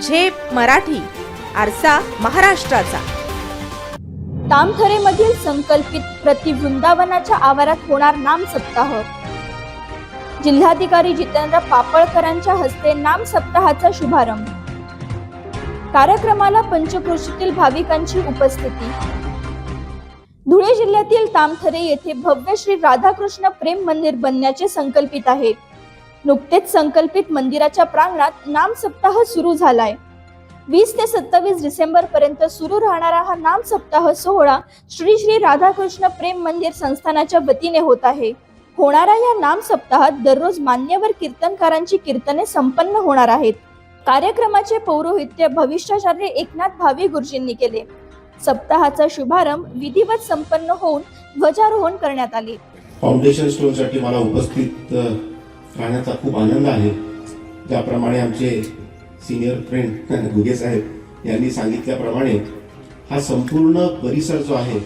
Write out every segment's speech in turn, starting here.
झेप मराठी आरसा महाराष्ट्राचा. तामथरेमधील संकल्पित प्रतिवृंदावनाच्या आवारात होणार नाम सप्ताह जिल्हाधिकारी जितेंद्र पापळकरांच्या हस्ते नाम सप्ताहाचा शुभारंभ. कार्यक्रमाला पंचक्रोशीतील भाविकांची उपस्थिती. धुळे जिल्ह्यातील तामथरे येथे भव्य श्री राधाकृष्ण प्रेम मंदिर बनण्याचे संकल्पित आहे नुकतेच संकल्पित मंदिराच्या प्रांगणात नाम सप्ताह सुरू झालाय. वीस ते सत्तावीस डिसेंबर पर्यंत सुरू राहणारा हा नाम सप्ताह सोहळा श्री श्री राधाकृष्ण प्रेम मंदिर संस्थानाच्या वतीने होत आहे. होणाऱ्या या नाम सप्ताहात दररोज मान्यवर कीर्तनकारांची कीर्तने संपन्न होणार आहेत. कार्यक्रमाचे पौरोहित्य भविष्याचार्य एकनाथ भावे गुरुजींनी केले. सप्ताहाचा शुभारंभ विधिवत संपन्न होऊन ध्वजारोहण करण्यात आले. फाउंडेशन स्टोनसाठी मला उपस्थित पाहण्याचा खूप आनंद आहे. ज्याप्रमाणे आमचे सिनियर फ्रेंड घुगे साहेब यांनी सांगितल्याप्रमाणे हा संपूर्ण परिसर जो आहे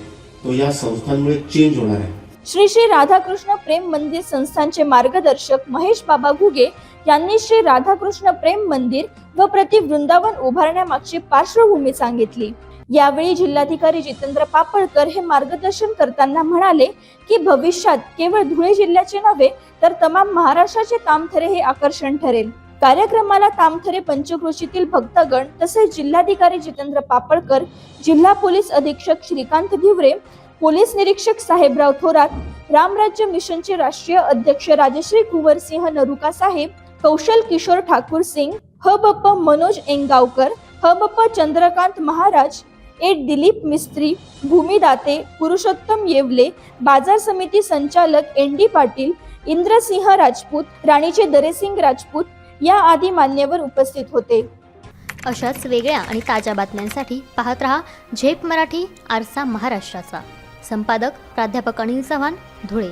तो या संस्थांमुळे चेंज होणार आहे. श्री श्री राधाकृष्ण प्रेम मंदिर संस्थांचे मार्गदर्शक महेश बाबा घुगे यांनी श्री राधाकृष्ण प्रेम मंदिर व प्रति वृंदावन उभारण्यामागची पार्श्वभूमी सांगितली. यावेळी जिल्हाधिकारी जितेंद्र पापळकर हे मार्गदर्शन करताना म्हणाले की भविष्यात केवळ धुळे जिल्ह्याचे नव्हे तर तमाम महाराष्ट्राचे तामथरे हे आकर्षण ठरेल. कार्यक्रमाला तामथरे पंचकृषीतील भक्तगण तसेच जिल्हाधिकारी जितेंद्र पापळकर जिल्हा पोलीस अधीक्षक श्रीकांत धिवरे पोलीस निरीक्षक साहेबराव थोरात रामराज्य मिशनचे राष्ट्रीय अध्यक्ष राजश्री कुंवरसिंह नरुका साहेब कौशल किशोर ठाकूर सिंग ह बप्प मनोज एंगावकर ह बप्प चंद्रकांत महाराज ए दिलीप मिस्त्री भूमिदाते पुरुषोत्तम येवले बाजार समिती संचालक एन डी पाटील इंद्रसिंह राजपूत राणीचे दरेसिंग राजपूत या आदी मान्यवर उपस्थित होते. अशाच वेगळ्या आणि ताज्या बातम्यांसाठी पाहत रहा झेप मराठी आरसा महाराष्ट्राचा. संपादक प्राध्यापक अनिल चव्हाण धुळे.